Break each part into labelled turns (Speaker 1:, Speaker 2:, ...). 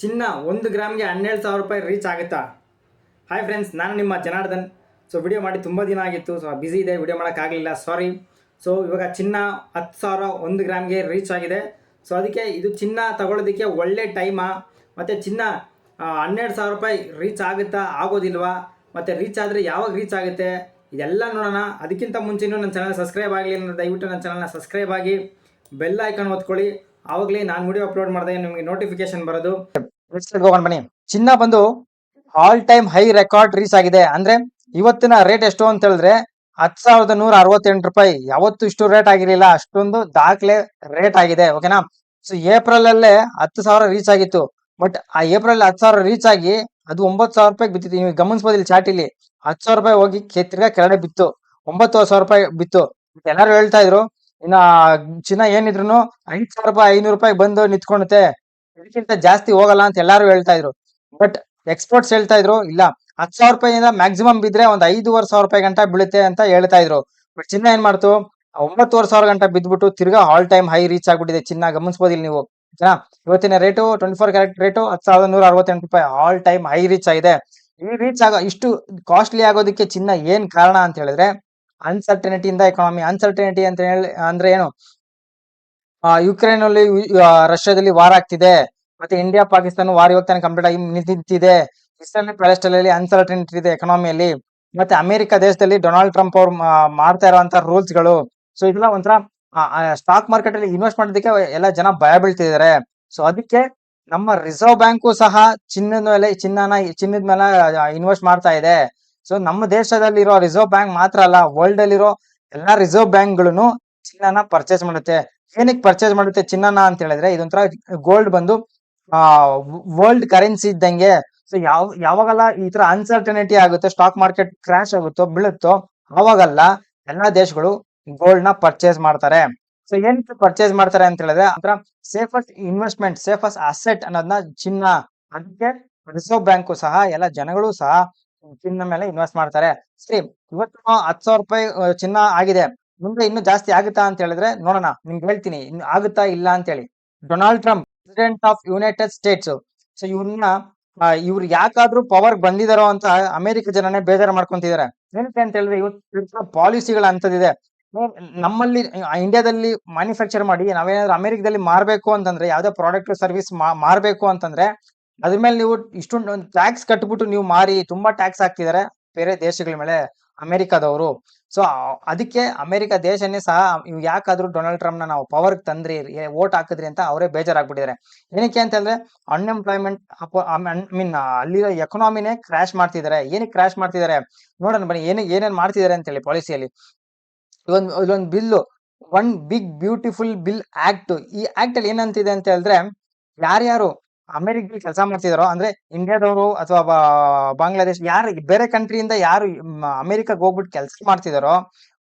Speaker 1: ಚಿನ್ನ ಒಂದು ಗ್ರಾಮ್ಗೆ ಹನ್ನೆರಡು ಸಾವಿರ ರೂಪಾಯಿ ರೀಚ್ ಆಗುತ್ತಾ? ಹಾಯ್ ಫ್ರೆಂಡ್ಸ್ ನಾನು ನಿಮ್ಮ ಜನಾರ್ದನ್. ಸೊ ವಿಡಿಯೋ ಮಾಡಿ ತುಂಬ ದಿನ ಆಗಿತ್ತು. ಸೊ ಬ್ಯುಸಿ ಇದೆ ವಿಡಿಯೋ ಮಾಡೋಕ್ಕಾಗಲಿಲ್ಲ ಸಾರಿ ಸೊ ಇವಾಗ ಚಿನ್ನ ಹತ್ತು ಸಾವಿರ ಒಂದು ಗ್ರಾಮ್ಗೆ ರೀಚ್ ಆಗಿದೆ. ಸೊ ಅದಕ್ಕೆ ಇದು ಚಿನ್ನ ತಗೊಳ್ಳೋದಕ್ಕೆ ಒಳ್ಳೆ ಟೈಮಾ ಮತ್ತು ಚಿನ್ನ ಹನ್ನೆರಡು ಸಾವಿರ ರೂಪಾಯಿ ರೀಚ್ ಆಗುತ್ತಾ? ಆಗೋದಿಲ್ವಾ? ಮತ್ತು ರೀಚ್ ಆದರೆ ಯಾವಾಗ ರೀಚ್ ಆಗುತ್ತೆ? ಇದೆಲ್ಲ ನೋಡೋಣ. ಅದಕ್ಕಿಂತ ಮುಂಚೆನೂ ನನ್ನ ಚಾನಲ್ ಸಬ್ಸ್ಕ್ರೈಬ್ ಆಗಲಿ ದಯವಿಟ್ಟು ನನ್ನ ಚಾನಲ್ನ ಸಬ್ಸ್ಕ್ರೈಬ್ ಆಗಿ ಬೆಲ್ ಐಕಾನ್ ಒತ್ಕೊಳ್ಳಿ. ಆವಾಗಲೇ ನಾನು ವಿಡಿಯೋ ಅಪ್ಲೋಡ್ ಮಾಡಿದಾಗ ನಿಮಗೆ ನೋಟಿಫಿಕೇಶನ್ ಬರೋದು. ಹೋಗೋಣ ಬನ್ನಿ. ಚಿನ್ನ ಬಂದು all time high record reach ಆಗಿದೆ. ಅಂದ್ರೆ ಇವತ್ತಿನ ರೇಟ್ ಎಷ್ಟು ಅಂತ ಹೇಳಿದ್ರೆ ಹತ್ತು ಸಾವಿರದ ನೂರ ಅರವತ್ತೆಂಟು ರೂಪಾಯಿ. ಯಾವತ್ತು ಇಷ್ಟು ರೇಟ್ ಆಗಿರಲಿಲ್ಲ. ಅಷ್ಟೊಂದು ದಾಖಲೆ ರೇಟ್ ಆಗಿದೆ. ಓಕೆನಾ ಸೊ ಏಪ್ರಿಲ್ ಅಲ್ಲೇ ಹತ್ತು ಸಾವಿರ ರೀಚ್ ಆಗಿತ್ತು. ಬಟ್ ಆ ಏಪ್ರಿಲ್ ಹತ್ತು ಸಾವಿರ ರೀಚ್ ಆಗಿ ಅದು ಒಂಬತ್ತು ಸಾವಿರ ರೂಪಾಯಿ ಬಿತ್ತಿತ್ತು ನೀವು ಗಮನಿಸಬಹುದು ಇಲ್ಲಿ ಚಾಟ್ ಇಲ್ಲಿ. ಹತ್ತು ಸಾವಿರ ರೂಪಾಯಿ ಹೋಗಿ ಕೆತ್ತಿರ್ಗ ತಿರ್ಗಾ ಕೆಳಗಡೆ ಬಿತ್ತು. ಒಂಬತ್ತು ಸಾವಿರ ರೂಪಾಯಿ ಬಿತ್ತು. ಎಲ್ಲರೂ ಹೇಳ್ತಾ ಇದ್ರು ಇನ್ನ ಚಿನ್ನ ಏನಿದ್ರು ಐದ್ ಸಾವಿರ ರೂಪಾಯಿ, ಐನೂರು ರೂಪಾಯಿ ಬಂದು ನಿಂತ್ಕೊಳುತ್ತೆ ಇದಕ್ಕಿಂತ ಜಾಸ್ತಿ ಹೋಗಲ್ಲ ಅಂತ ಎಲ್ಲಾರು ಹೇಳ್ತಾ ಇದ್ರು. ಬಟ್ ಎಕ್ಸ್ಪರ್ಟ್ಸ್ ಹೇಳ್ತಾ ಇದ್ರು, ಇಲ್ಲ, ಹತ್ತು ಸಾವಿರ ರೂಪಾಯಿಂದ ಮ್ಯಾಕ್ಸಿಮಮ್ ಬಿದ್ರೆ ಒಂದ್ ಐದೂವರೆ ಸಾವಿರ ರೂಪಾಯಿ ಗಂಟ ಬೀಳುತ್ತೆ ಅಂತ ಹೇಳ್ತಾ ಇದ್ರು. ಬಟ್ ಚಿನ್ನ ಏನ್ ಮಾಡ್ತು? ಒಂಬತ್ತುವರೆ ಸಾವಿರ ಗಂಟ ಬಿದ್ಬಿಟ್ಟು ತಿರ್ಗಾ ಆಲ್ ಟೈಮ್ ಹೈ ರೀಚ್ ಆಗ್ಬಿಟ್ಟಿದೆ ಚಿನ್ನ ಗಮನಿಸಬಹುದು ಇಲ್ಲಿ ನೀವು. ಜನ ಇವತ್ತಿನ rate twenty four carat rate ಹತ್ತು ಸಾವಿರದ ನೂರ ಅರವತ್ತೆಂಟು ರೂಪಾಯಿ ಆಲ್ ಟೈಮ್ ಹೈ ರೀಚ್ ಆಗಿದೆ. ಈ ರೀಚ್ ಆಗೋ, ಇಷ್ಟು ಕಾಸ್ಟ್ಲಿ ಆಗೋದಕ್ಕೆ ಚಿನ್ನ ಏನ್ ಕಾರಣ ಅಂತ ಹೇಳಿದ್ರೆ ಅನ್ಸರ್ಟನಿಟಿ ಇಂದ ಎಕಾನಮಿ ಅನ್ಸರ್ಟನಿಟಿ ಅಂತ ಹೇಳಿ, ಅಂದ್ರೆ ಏನು? ಯುಕ್ರೇನ್ ಅಲ್ಲಿ ರಷ್ಯಾದಲ್ಲಿ ವಾರ್ ಆಗ್ತಿದೆ. ಮತ್ತೆ ಇಂಡಿಯಾ ಪಾಕಿಸ್ತಾನ ವಾರ್ ಇವಾಗ ತಾನೆ ಕಂಪ್ಲೀಟ್ ಆಗಿ ನಿಂತಿದೆ. ಇಸ್ರೇಲ್ ಪ್ಯಾಲೆಸ್ಟೈನ್ ಅಲ್ಲಿ ಅನ್ಸರ್ಟನಿಟಿ ಇದೆ ಎಕನಾಮಿಯಲ್ಲಿ ಮತ್ತೆ ಅಮೆರಿಕ ದೇಶದಲ್ಲಿ ಡೊನಾಲ್ಡ್ ಟ್ರಂಪ್ ಅವ್ರು ಮಾಡ್ತಾ ಇರುವಂತ ರೂಲ್ಸ್ಗಳು. ಸೊ ಇದೆಲ್ಲ ಒಂಥರ ಸ್ಟಾಕ್ ಮಾರ್ಕೆಟ್ ಅಲ್ಲಿ ಇನ್ವೆಸ್ಟ್ ಮಾಡೋದಕ್ಕೆ ಎಲ್ಲ ಜನ ಭಯ ಬೀಳ್ತಿದ್ದಾರೆ. ಸೊ ಅದಕ್ಕೆ ನಮ್ಮ ರಿಸರ್ವ್ ಬ್ಯಾಂಕು ಸಹ ಚಿನ್ನದ ಮೇಲೆ, ಚಿನ್ನನ, ಚಿನ್ನದ ಮೇಲೆ ಇನ್ವೆಸ್ಟ್ ಮಾಡ್ತಾ ಇದೆ. ಸೊ ನಮ್ಮ ದೇಶದಲ್ಲಿರೋ ರಿಸರ್ವ್ ಬ್ಯಾಂಕ್ ಮಾತ್ರ ಅಲ್ಲ ವರ್ಲ್ಡ್ ಅಲ್ಲಿರೋ ಎಲ್ಲಾ ರಿಸರ್ವ್ ಬ್ಯಾಂಕ್ಗಳು ಚಿನ್ನನ ಪರ್ಚೇಸ್ ಮಾಡುತ್ತೆ. ಏನಕ್ಕೆ ಪರ್ಚೇಸ್ ಮಾಡುತ್ತೆ? ಚಿನ್ನನ ಅಂತ ಹೇಳಿದ್ರೆ ಇದೊಂಥರ ಗೋಲ್ಡ್ ಬಂದು, ಆ ವರ್ಲ್ಡ್ ಕರೆನ್ಸಿ ಇದ್ದಂಗೆ. ಸೊ ಯಾವ, ಯಾವಾಗಲ್ಲ ಈ ತರ ಅನ್ಸರ್ಟನಿಟಿ ಆಗುತ್ತೆ ಸ್ಟಾಕ್ ಮಾರ್ಕೆಟ್ ಕ್ರಾಶ್ ಆಗುತ್ತೋ, ಬೀಳುತ್ತೋ ಅವಾಗಲ್ಲ ಎಲ್ಲಾ ದೇಶಗಳು ಗೋಲ್ಡ್ನ ಪರ್ಚೇಸ್ ಮಾಡ್ತಾರೆ. ಸೊ ಏನ್ ಪರ್ಚೇಸ್ ಮಾಡ್ತಾರೆ ಅಂತ ಹೇಳಿದ್ರೆ ಒಂಥರ ಸೇಫೆಸ್ಟ್ ಇನ್ವೆಸ್ಟ್ಮೆಂಟ್ ಸೇಫೆಸ್ಟ್ ಅಸೆಟ್ ಅನ್ನೋದನ್ನ ಚಿನ್ನ. ಅದಕ್ಕೆ ರಿಸರ್ವ್ ಬ್ಯಾಂಕು ಸಹ, ಎಲ್ಲ ಜನಗಳು ಸಹ ಚಿನ್ನ ಮೇಲೆ ಇನ್ವೆಸ್ಟ್ ಮಾಡ್ತಾರೆ. ಸರಿ ಇವತ್ತು ಹತ್ತು ಸಾವಿರ ರೂಪಾಯಿ ಚಿನ್ನ ಆಗಿದೆ. ಮುಂದೆ ಇನ್ನು ಜಾಸ್ತಿ ಆಗುತ್ತಾ ಅಂತ ಹೇಳಿದ್ರೆ, ನೋಡೋಣ, ನಿಮ್ಗೆ ಹೇಳ್ತೀನಿ, ಇನ್ನು ಆಗುತ್ತಾ ಇಲ್ಲ ಅಂತ ಹೇಳಿ Donald Trump president of United States so ಇವ್ರನ್ನ ಇವ್ರು ಯಾಕಾದ್ರೂ ಪವರ್ ಬಂದಿದಾರೋ ಅಂತ ಅಮೆರಿಕ ಜನನೇ ಬೇಜಾರು ಮಾಡ್ಕೊಂತಿದ್ದಾರೆ ಏನಕ್ಕೆ ಅಂತ ಹೇಳಿದ್ರೆ, ಇವತ್ತು ಪಾಲಿಸಿಗಳ ಅಂತದಿದೆ ನಮ್ಮಲ್ಲಿ ಇಂಡಿಯಾದಲ್ಲಿ ಮ್ಯಾನುಫ್ಯಾಕ್ಚರ್ ಮಾಡಿ, ನಾವೇನಾದ್ರೂ ಅಮೆರಿಕದಲ್ಲಿ ಮಾರ್ಬೇಕು ಅಂತಂದ್ರೆ, ಯಾವ್ದೇ ಪ್ರಾಡಕ್ಟ್ ಸರ್ವಿಸ್ ಮಾರ್ಬೇಕು ಅಂತಂದ್ರೆ ಅದ್ರ ಮೇಲೆ ನೀವು ಇಷ್ಟೊಂದು ಟ್ಯಾಕ್ಸ್ ಕಟ್ಬಿಟ್ಟು ನೀವು ಮಾರಿ, ತುಂಬಾ ಟ್ಯಾಕ್ಸ್ ಹಾಕ್ತಿದಾರೆ ಬೇರೆ ದೇಶಗಳ ಮೇಲೆ, ಅಮೆರಿಕದವರು. ಸೊ ಅದಕ್ಕೆ ಅಮೆರಿಕ ದೇಶನೇ ಸಹ ನೀವು ಯಾಕಾದ್ರೂ ಡೊನಾಲ್ಡ್ ಟ್ರಂಪ್ ನಾವು ಪವರ್ ತಂದ್ರಿ ವೋಟ್ ಹಾಕಿದ್ರಿ ಅಂತ ಅವರೇ ಬೇಜಾರಾಗ್ಬಿಟ್ಟಿದ್ದಾರೆ ಏನಕ್ಕೆ ಅಂತಂದ್ರೆ ಅನ್ಎಂಪ್ಲಾಯ್ಮೆಂಟ್ ಮೀನ್ ಅಲ್ಲಿರೋ ಎಕನಾಮಿನೇ ಕ್ರಾಶ್ ಮಾಡ್ತಿದ್ದಾರೆ ಏನಕ್ಕೆ ಕ್ರಾಶ್ ಮಾಡ್ತಿದ್ದಾರೆ ನೋಡೋಣ ಬನ್ನಿ ಏನಕ್ಕೆ ಏನೇನ್ ಮಾಡ್ತಿದ್ದಾರೆ ಅಂತ ಹೇಳಿ ಪಾಲಿಸಿಯಲ್ಲಿ ಇದೊಂದು ಇದೊಂದು bill one big beautiful bill act ಈ ಆಕ್ಟ್ ಅಲ್ಲಿ ಏನಂತಿದೆ ಅಂತ ಹೇಳಿದ್ರೆ, ಯಾರ್ಯಾರು ಅಮೆರಿಕದಲ್ಲಿ ಕೆಲಸ ಮಾಡ್ತಿದಾರೋ ಅಂದ್ರೆ ಇಂಡಿಯಾದವರು ಅಥವಾ ಬಾಂಗ್ಲಾದೇಶ್ ಯಾರು ಬೇರೆ ಕಂಟ್ರಿಯಿಂದ ಯಾರು ಮ್, ಅಮೆರಿಕಕ್ಕೆ ಹೋಗ್ಬಿಟ್ಟು ಕೆಲಸ ಮಾಡ್ತಿದಾರೋ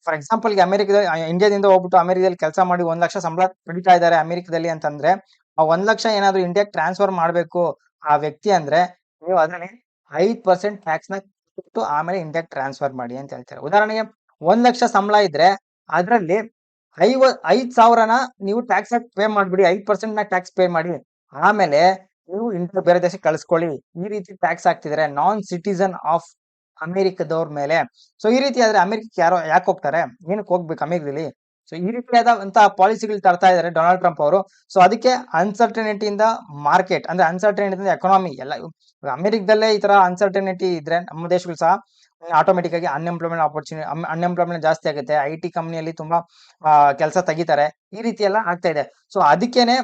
Speaker 1: ಫಾರ್ ಎಕ್ಸಾಂಪಲ್ ಅಮೆರಿಕದ ಇಂಡಿಯಾದಿಂದ ಹೋಗ್ಬಿಟ್ಟು ಅಮೆರಿಕದಲ್ಲಿ ಕೆಲಸ ಮಾಡಿ ಒಂದ್ ಲಕ್ಷ ಸಂಬಳ ಪಡಿತಾ ಇದ್ದಾರೆ ಅಮೆರಿಕದಲ್ಲಿ ಅಂತಂದ್ರೆ ಆ ಒಂದ್ ಲಕ್ಷ ಏನಾದ್ರು ಇಂಡಿಯಾಕ್ ಟ್ರಾನ್ಸ್ಫರ್ ಮಾಡ್ಬೇಕು ಆ ವ್ಯಕ್ತಿ ಅಂದ್ರೆ ನೀವು ಅದ್ರಲ್ಲಿ ಐದ್ ಪರ್ಸೆಂಟ್ ಟ್ಯಾಕ್ಸ್ನ ಕೊಟ್ಟು ಆಮೇಲೆ ಇಂಡಿಯಾಕ್ ಟ್ರಾನ್ಸ್ಫರ್ ಮಾಡಿ ಅಂತ ಹೇಳ್ತಾರೆ. ಉದಾಹರಣೆಗೆ ಒಂದ್ ಲಕ್ಷ ಸಂಬಳ ಇದ್ರೆ ಅದರಲ್ಲಿ ಐವ ಐದ್ ಸಾವಿರನ ನೀವು ಟ್ಯಾಕ್ಸ್ ಪೇ ಮಾಡ್ಬಿಡಿ ಐದ್ ಪರ್ಸೆಂಟ್ನ ಟ್ಯಾಕ್ಸ್ ಪೇ ಮಾಡಿ ಆಮೇಲೆ ನೀವು ಇಂಡಿಯಾ ಬೇರೆ ದೇಶಕ್ಕೆ ಕಳಿಸ್ಕೊಳ್ಳಿ. ಈ ರೀತಿ ಟ್ಯಾಕ್ಸ್ ಹಾಕ್ತಿದ್ರೆ ನಾನ್ ಸಿಟಿಸನ್ ಆಫ್ ಅಮೆರಿಕದವ್ರ ಮೇಲೆ. ಸೊ ಈ ರೀತಿ ಆದ್ರೆ ಅಮೆರಿಕ ಯಾರೋ ಯಾಕೆ ಹೋಗ್ತಾರೆ? ಏನಕ್ಕೆ ಹೋಗ್ಬೇಕು ಅಮೆರಿಕದಲ್ಲಿ? ಸೊ ಈ ರೀತಿಯಾದಂತಹ ಪಾಲಿಸಿಗಳು ತರ್ತಾ ಇದ್ದಾರೆ ಡೊನಾಲ್ಡ್ ಟ್ರಂಪ್ ಅವರು. ಸೊ ಅದಕ್ಕೆ ಅನ್ಸರ್ಟನಿಟಿ ಇಂದ ಮಾರ್ಕೆಟ್ ಅಂದ್ರೆ ಅನ್ಸರ್ಟನಿಟಿ ಇಂದ ಎಕನಾಮಿ ಎಲ್ಲ ಅಮೆರಿಕದಲ್ಲೇ ಈ ತರ ಅನ್ಸರ್ಟನಿಟಿ ಇದ್ರೆ ನಮ್ಮ ದೇಶಗಳು ಸಹ ಆಟೋಮೆಟಿಕ್ ಆಗಿ ಅನ್ಎಂಪ್ಲಾಯ್ಮೆಂಟ್ ಆಪರ್ಚುನಿಟಿ ಅನ್ಎಂಪ್ಲಾಯ್ಮೆಂಟ್ ಜಾಸ್ತಿ ಆಗುತ್ತೆ. ಐ ಟಿ ಕಂಪ್ನಿಯಲ್ಲಿ ತುಂಬಾ ಕೆಲಸ ತೆಗಿತಾರೆ. ಈ ರೀತಿ ಎಲ್ಲ ಆಗ್ತಾ ಇದೆ. ಸೊ ಅದಕ್ಕೇನೆ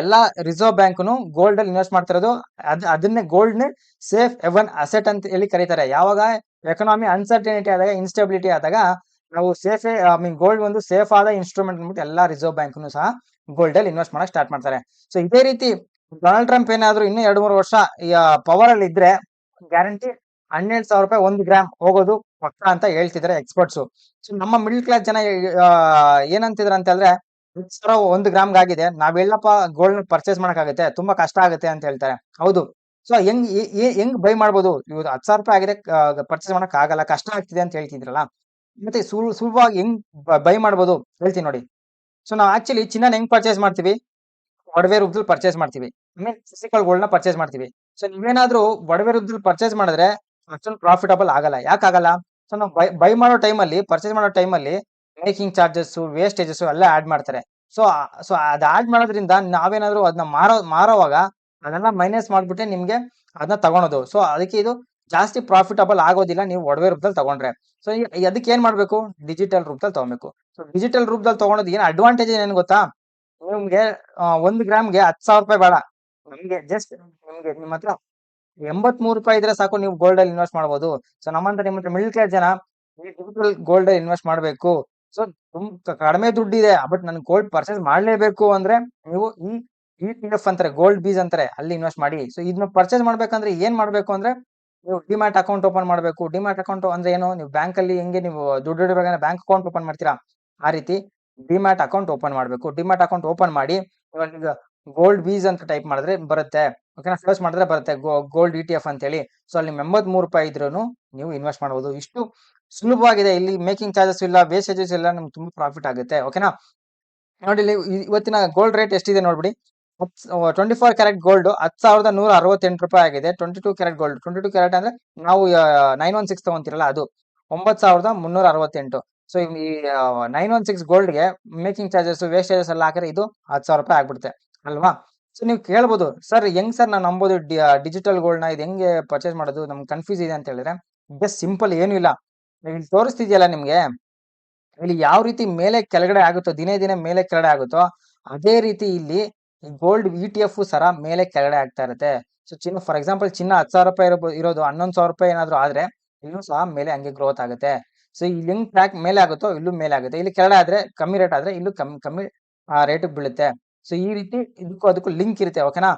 Speaker 1: ಎಲ್ಲಾ ರಿಸರ್ವ್ ಬ್ಯಾಂಕ್ನು ಗೋಲ್ಡ್ ಅಲ್ಲಿ ಇನ್ವೆಸ್ಟ್ ಮಾಡ್ತಿರೋದು. ಅದ್, ಅದನ್ನೇ ಗೋಲ್ಡ್ ನೇ ಸೇಫ್ ಎವನ್ ಅಸೆಟ್ ಅಂತ ಹೇಳಿ ಕರೀತಾರೆ. ಯಾವಾಗ? ಎಕನಾಮಿ ಅನ್ಸರ್ಟನಿಟಿ ಆದಾಗ ಇನ್ಸ್ಟೆಬಿಲಿಟಿ ಆದಾಗ ನಾವು ಸೇಫ್ ಐ ಮೀನ್ ಗೋಲ್ಡ್ ಒಂದು ಸೇಫ್ ಆದ ಇನ್ಸ್ಟ್ರೂಮೆಂಟ್ ಅಂದ್ಬಿಟ್ಟು ಎಲ್ಲಾ ರಿಸರ್ವ್ ಬ್ಯಾಂಕ್ನು ಸಹ ಗೋಲ್ಡ್ ಅಲ್ಲಿ ಇನ್ವೆಸ್ಟ್ ಮಾಡಕ್ ಸ್ಟಾರ್ಟ್ ಮಾಡ್ತಾರೆ. ಸೊ ಇದೇ ರೀತಿ ಡೊನಾಲ್ಡ್ ಟ್ರಂಪ್ ಏನಾದ್ರು ಇನ್ನೂ ಎರಡು ಮೂರು ವರ್ಷ ಪವರ್ ಅಲ್ಲಿ ಇದ್ರೆ ಗ್ಯಾರಂಟಿ ಹನ್ನೆರಡು ಸಾವಿರ ರೂಪಾಯಿ ಒಂದು ಗ್ರಾಮ್ ಹೋಗೋದು ಪಕ್ಕ ಅಂತ ಹೇಳ್ತಿದ್ದಾರೆ ಎಕ್ಸ್ಪರ್ಟ್ಸ್ ಸೊ ನಮ್ಮ ಮಿಡ್ಲ್ ಕ್ಲಾಸ್ ಜನ ಏನಂತಿದ್ರ ಏನಂತಿದ್ರು ಅಂತ ಹೇಳಿದ್ರೆ ಹತ್ತು ಸಾವಿರ ಒಂದು ಗ್ರಾಮ್ಗೆ ಆಗಿದೆ. ನಾವ್ ಎಲ್ಲಪ್ಪ ಗೋಲ್ಡ್ ಪರ್ಚೇಸ್ ಮಾಡಕ್ಕಾಗುತ್ತೆ. ತುಂಬಾ ಕಷ್ಟ ಆಗುತ್ತೆ ಅಂತ ಹೇಳ್ತಾರೆ. ಹೌದು. ಸೊ ಹೆಂಗ್ ಹೆಂಗ್ ಬೈ ಮಾಡ್ಬೋದು? ಇವ್ ಹತ್ತು ಸಾವಿರ ರೂಪಾಯಿ ಆಗಿದೆ ಪರ್ಚೇಸ್ ಮಾಡಕ್ ಆಗಲ್ಲ. ಕಷ್ಟ ಆಗ್ತಿದೆ ಅಂತ ಹೇಳ್ತಿದ್ರಲ್ಲ? ಮತ್ತೆ ಸುಲ್, ಸುಲಭವಾಗಿ ಹೆಂಗ್ ಬೈ ಮಾಡ್ಬೋದು? ಹೇಳ್ತೀನಿ ನೋಡಿ. ಸೊ ನಾವು ಆಕ್ಚುಲಿ ಚಿನ್ನ ಹೆಂಗ್ ಪರ್ಚೇಸ್ ಮಾಡ್ತೀವಿ? ಒಡವೆ ರೂಪದಲ್ಲಿ ಪರ್ಚೇಸ್ ಮಾಡ್ತೀವಿ. ಮೀನ್ ಫಿಸಿಕಲ್ ಗೋಲ್ಡ್ನ ಪರ್ಚೇಸ್ ಮಾಡ್ತೀವಿ. ಸೊ ನೀವೇನಾದ್ರೂ ಒಡವೆ ರೂಪದಲ್ಲಿ ಪರ್ಚೇಸ್ ಮಾಡಿದ್ರೆ ಅಷ್ಟೊಂದು ಪ್ರಾಫಿಟಬಲ್ ಆಗಲ್ಲ. ಯಾಕಾಗಲ್ಲ ಸೊ ನಾವು ಬೈ ಬೈ ಮಾಡೋ ಟೈಮಲ್ಲಿ ಪರ್ಚೇಸ್ ಮಾಡೋ ಟೈಮಲ್ಲಿ ಮೇಕಿಂಗ್ ಚಾರ್ಜಸ್ ವೇಸ್ಟೇಜಸ್ ಎಲ್ಲ ಆಡ್ ಮಾಡ್ತಾರೆ. ಸೊ ಸೊ ಅದ್ ಆಡ್ ಮಾಡೋದ್ರಿಂದ ನಾವೇನಾದ್ರೂ ಅದನ್ನ ಮಾರೋ, ಮಾರೋವಾಗ ಅದನ್ನ ಮೈನಸ್ ಮಾಡ್ಬಿಟ್ಟೆ ನಿಮ್ಗೆ ಅದನ್ನ ತಗೊಳೋದು. ಸೊ, ಅದಕ್ಕೆ ಇದು ಜಾಸ್ತಿ ಪ್ರಾಫಿಟಬಲ್ ಆಗೋದಿಲ್ಲ. ನೀವು ಒಡವೆ ರೂಪದಲ್ಲಿ ತಗೊಂಡ್ರೆ. ಸೊ ಅದಕ್ಕೆ ಏನ್ ಮಾಡ್ಬೇಕು? ಡಿಜಿಟಲ್ ರೂಪದಲ್ಲಿ ತಗೊಬೇಕು. ಸೊ, ಡಿಜಿಟಲ್ ರೂಪದಲ್ಲಿ ತಗೊಳೋದು ಏನ್ ಅಡ್ವಾಂಟೇಜ್ ಏನ್ ಗೊತ್ತಾ? ನಿಮ್ಗೆ ಒಂದ್ ಗ್ರಾಮ್ಗೆ ಹತ್ತು ಸಾವಿರ ರೂಪಾಯಿ ಬೇಡ. ನಿಮ್ಗೆ ಜಸ್ಟ್ ನಿಮ್ಗೆ ನಿಮ್ಮ ಹತ್ರ ಎಂಬತ್ ಮೂರು ರೂಪಾಯಿ ಇದ್ರೆ ಸಾಕು ನೀವು ಗೋಲ್ಡ್ ಅಲ್ಲಿ ಇನ್ವೆಸ್ಟ್ ಮಾಡ್ಬೋದು. ಸೊ, ನಮ್ಮಂತ ನಿಮ್ಮ ಹತ್ರ ಮಿಡಲ್ ಕ್ಲಾಸ್ ಜನ ಡಿಜಿಟಲ್ ಗೋಲ್ಡ್ ಅಲ್ಲಿ ಇನ್ವೆಸ್ಟ್ ಮಾಡ್ಬೇಕು. ಸೊ ತುಂಬ ಕಡಿಮೆ ದುಡ್ಡಿದೆ ಬಟ್ ನನ್ ಗೋಲ್ಡ್ ಪರ್ಚೇಸ್ ಮಾಡ್ಲೇಬೇಕು ಅಂದ್ರೆ ನೀವು ಈ ಇ ಎಫ್ ಅಂತಾರೆ ಗೋಲ್ಡ್ ಬೀಸ್ ಅಂತಾರೆ, ಅಲ್ಲಿ ಇನ್ವೆಸ್ಟ್ ಮಾಡಿ. ಸೊ ಇದನ್ನ ಪರ್ಚೇಸ್ ಮಾಡ್ಬೇಕಂದ್ರೆ ಏನ್ ಮಾಡ್ಬೇಕು ಅಂದ್ರೆ ನೀವು ಡಿಮ್ಯಾಟ್ ಅಕೌಂಟ್ ಓಪನ್ ಮಾಡ್ಬೇಕು. ಡಿಮ್ಯಾಟ್ ಅಕೌಂಟ್ ಅಂದ್ರೆ ಏನು? ನೀವು ಬ್ಯಾಂಕ್ ಅಲ್ಲಿ ಹೆಂಗೆ ನೀವು ದುಡ್ಡು ಇಡಬೇಕಾದ್ರೆ ಬ್ಯಾಂಕ್ ಅಕೌಂಟ್ ಓಪನ್ ಮಾಡ್ತೀರಾ? ಆ ರೀತಿ ಡಿಮ್ಯಾಟ್ ಅಕೌಂಟ್ ಓಪನ್ ಮಾಡ್ಬೇಕು. ಡಿಮ್ಯಾಟ್ ಅಕೌಂಟ್ ಓಪನ್ ಮಾಡಿ ಗೋಲ್ಡ್ ಬೀಸ್ ಅಂತ ಟೈಪ್ ಮಾಡಿದ್ರೆ ಬರುತ್ತೆ. ಓಕೆನಾ ಸರ್ಚ್ ಮಾಡಿದ್ರೆ ಬರುತ್ತೆ. ಗೋಲ್ಡ್ ಇ ಟಿ ಎಫ್ ಅಂತ ಹೇಳಿ ಸೊ ಅಲ್ಲಿ ಎಂಬತ್ ಮೂರು ರೂಪಾಯಿ ಇದ್ರೂ ನೀವು ಇನ್ವೆಸ್ಟ್ ಮಾಡಬಹುದು ಇಷ್ಟು ಸುಲಭವಾಗಿದೆ. ಇಲ್ಲಿ ಮೇಕಿಂಗ್ ಚಾರ್ಜಸ್ ಇಲ್ಲ, ವೇಸ್ಟೇಜಸ್ ಇಲ್ಲ, ನಮ್ಗೆ ತುಂಬಾ ಪ್ರಾಫಿಟ್ ಆಗುತ್ತೆ. ಓಕೆನಾ? ನೋಡಿ ಇಲ್ಲಿ ಇವತ್ತಿನ ಗೋಲ್ಡ್ ರೇಟ್ ಎಷ್ಟಿದೆ ನೋಡ್ಬಿಡಿ. ಟ್ವೆಂಟಿ ಫೋರ್ ಕ್ಯಾರೆಟ್ ಗೋಲ್ಡ್ ಹತ್ತು ಸಾವಿರದ ನೂರ ಅರವತ್ತೆಂಟು ರೂಪಾಯಿ ಆಗಿದೆ. Twenty two carat gold twenty two carat ಅಂದ್ರೆ ನಾವು ನೈನ್ ಒನ್ ಸಿಕ್ಸ್ ತಗೊಂತಿರಲ್ಲ ಅದು. ಒಂಬತ್ತು ಸಾವಿರದ ಮುನ್ನೂರ ಅರವತ್ತೆಂಟು. ಸೊ ಈ ನೈನ್ ಒನ್ ಸಿಕ್ಸ್ ಗೋಲ್ಡ್ಗೆ ಮೇಕಿಂಗ್ ಚಾರ್ಜಸ್, ವೇಸ್ಟೇಜಸ್ ಎಲ್ಲ ಹಾಕಿದ್ರೆ ಇದು ಹತ್ತು ಸಾವಿರ ರೂಪಾಯಿ ಆಗ್ಬಿಡುತ್ತೆ. ಅಲ್ವಾ? ಸೊ ನೀವು ಕೇಳ್ಬೋದು. ಸರ್, ಹೆಂಗ್ ಸರ್ ನಾನು ನಂಬೋದು ಡಿಜಿಟಲ್ ಗೋಲ್ಡ್ನ? ಇದು ಹೆಂಗೆ ಪರ್ಚೇಸ್ ಮಾಡೋದು? ನಮ್ಗೆ ಕನ್ಫ್ಯೂಸ್ ಇದೆ ಅಂತ ಹೇಳಿದ್ರೆ ಜಸ್ಟ್ ಸಿಂಪಲ್ ಏನು ಇಲ್ಲ. ಇಲ್ಲಿ ತೋರಿಸ್ತಿದ್ಯಲ್ಲ ನಿಮ್ಗೆ? ಇಲ್ಲಿ ಯಾವ ರೀತಿ ಮೇಲೆ ಕೆಳಗಡೆ ಆಗುತ್ತೋ, ದಿನೇ ದಿನೇ ಮೇಲೆ ಕೆಳಗಡೆ ಆಗುತ್ತೋ, ಅದೇ ರೀತಿ ಇಲ್ಲಿ ಗೋಲ್ಡ್ ಇ ಟಿ ಎಫ್ ಸರ ಮೇಲೆ ಕೆಳಗಡೆ ಆಗ್ತಾ ಇರುತ್ತೆ. ಸೊ ಚಿನ್ನ ಫಾರ್ ಎಕ್ಸಾಂಪಲ್ ಚಿನ್ನ ಹತ್ತು ಸಾವಿರ ರೂಪಾಯಿ ಇರಬಹುದು ಇರೋದು, ಹನ್ನೊಂದು ಸಾವಿರ ರೂಪಾಯಿ ಏನಾದ್ರು ಆದ್ರೆ, ಇಲ್ಲೂ ಸಹ ಮೇಲೆ ಹಂಗೆ ಗ್ರೋತ್ ಆಗುತ್ತೆ. ಸೊ ಇಲ್ಲಿ ಹೆಂಗ್ ಟ್ರ್ಯಾಕ್ ಮೇಲೆ ಆಗುತ್ತೋ, ಇಲ್ಲೂ ಮೇಲೆ ಆಗುತ್ತೆ. ಇಲ್ಲಿ ಕೆಳಗಡೆ ಆದ್ರೆ, ಕಮ್ಮಿ ರೇಟ್ ಆದ್ರೆ, ಇಲ್ಲೂ ಕಮ್ಮಿ ಕಮ್ಮಿ ರೇಟ್ ಬೀಳುತ್ತೆ. ಸೊ ಈ ರೀತಿ ಇದಕ್ಕೂ ಅದಕ್ಕೂ ಲಿಂಕ್ ಇರುತ್ತೆ ಓಕೆನಾ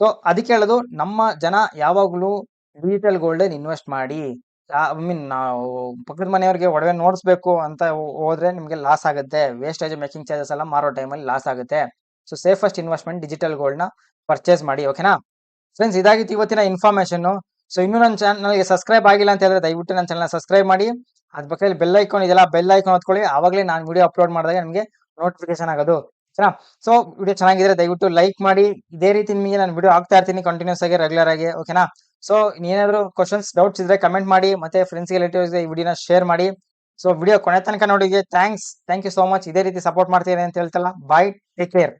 Speaker 1: ಸೊ ಅದಕ್ಕೆ ಹೇಳೋದು, ನಮ್ಮ ಜನ ಯಾವಾಗಲೂ ಡಿಜಿಟಲ್ ಗೋಲ್ಡ್ ಇನ್ವೆಸ್ಟ್ ಮಾಡಿ. ಐ ಮೀನ್ ನಾವು ಪಕ್ಕದ ಮನೆಯವರಿಗೆ ಒಡವೆ ನೋಡಿಸ್ಬೇಕು ಅಂತ ಹೋದ್ರೆ ನಿಮ್ಗೆ ಲಾಸ್ ಆಗುತ್ತೆ. ವೇಸ್ಟೇಜ್ ಮೇಕಿಂಗ್ ಚಾರ್ಜಸ್ ಎಲ್ಲ ಮಾರೋ ಟೈಮಲ್ಲಿ ಲಾಸ್ ಆಗುತ್ತೆ. ಸೊ ಸೇಫೆಸ್ಟ್ ಇನ್ವೆಸ್ಟ್ಮೆಂಟ್ ಡಿಜಿಟಲ್ ಗೋಲ್ಡ್ನ ಪರ್ಚೇಸ್ ಮಾಡಿ ಓಕೆನಾ ಫ್ರೆಂಡ್ಸ್ ಇದಾಗಿತ್ತು ಇವತ್ತಿನ ಇನ್ಫಾರ್ಮೇಶನ್ ಸೊ ಇನ್ನೂ ನನ್ನ ಚಾನಲ್ಗೆ ಸಬ್ಸ್ಕ್ರೈಬ್ ಆಗಿಲ್ಲ ಅಂತ ಹೇಳಿದ್ರೆ ದಯವಿಟ್ಟು ನನ್ನ ಚಾನಲ್ ಸಬ್ಸ್ಕ್ರೈಬ್ ಮಾಡಿ. ಅದ್ ಪಕ್ಕದಲ್ಲಿ ಬೆಲ್ ಐಕಾನ್ ಇದೆಲ್ಲ ಬೆಲ್ ಐಕಾನ್ ಹೊತ್ಕೊಳ್ಳಿ ಆವಾಗಲೇ ನಾನು ವಿಡಿಯೋ ಅಪ್ಲೋಡ್ ಮಾಡಿದಾಗ ನಿಮಗೆ ನೋಟಿಫಿಕೇಶನ್ ಆಗೋದು ಸರಿನಾ ಸೊ ವಿಡಿಯೋ ಚೆನ್ನಾಗಿದ್ರೆ ದಯವಿಟ್ಟು ಲೈಕ್ ಮಾಡಿ. ಇದೇ ರೀತಿ ನಿಮಗೆ ನಾನು ವಿಡಿಯೋ ಆಗ್ತಾ ಇರ್ತೀನಿ ಕಂಟಿನ್ಯೂಸ್ ಆಗಿ ರೆಗ್ಯುಲರ್ ಆಗಿ ಓಕೆನಾ ಸೊ ಏನಾದ್ರು ಕ್ವಶನ್ಸ್ ಡೌಟ್ಸ್ ಇದ್ರೆ ಕಮೆಂಟ್ ಮಾಡಿ, ಮತ್ತೆ ಫ್ರೆಂಡ್ಸ್ ರಿಲೇಟಿವ್ಸ್ ಈ ವಿಡಿಯೋನ ಶೇರ್ ಮಾಡಿ. ಸೊ ವಿಡಿಯೋ ಕೊನೆ ತನಕ ನೋಡಿಗೆ thanks thank you so much ಇದೇ ರೀತಿ ಸಪೋರ್ಟ್ ಮಾಡ್ತೀರಿ ಅಂತ ಹೇಳ್ತಲ್ಲ. Bye take care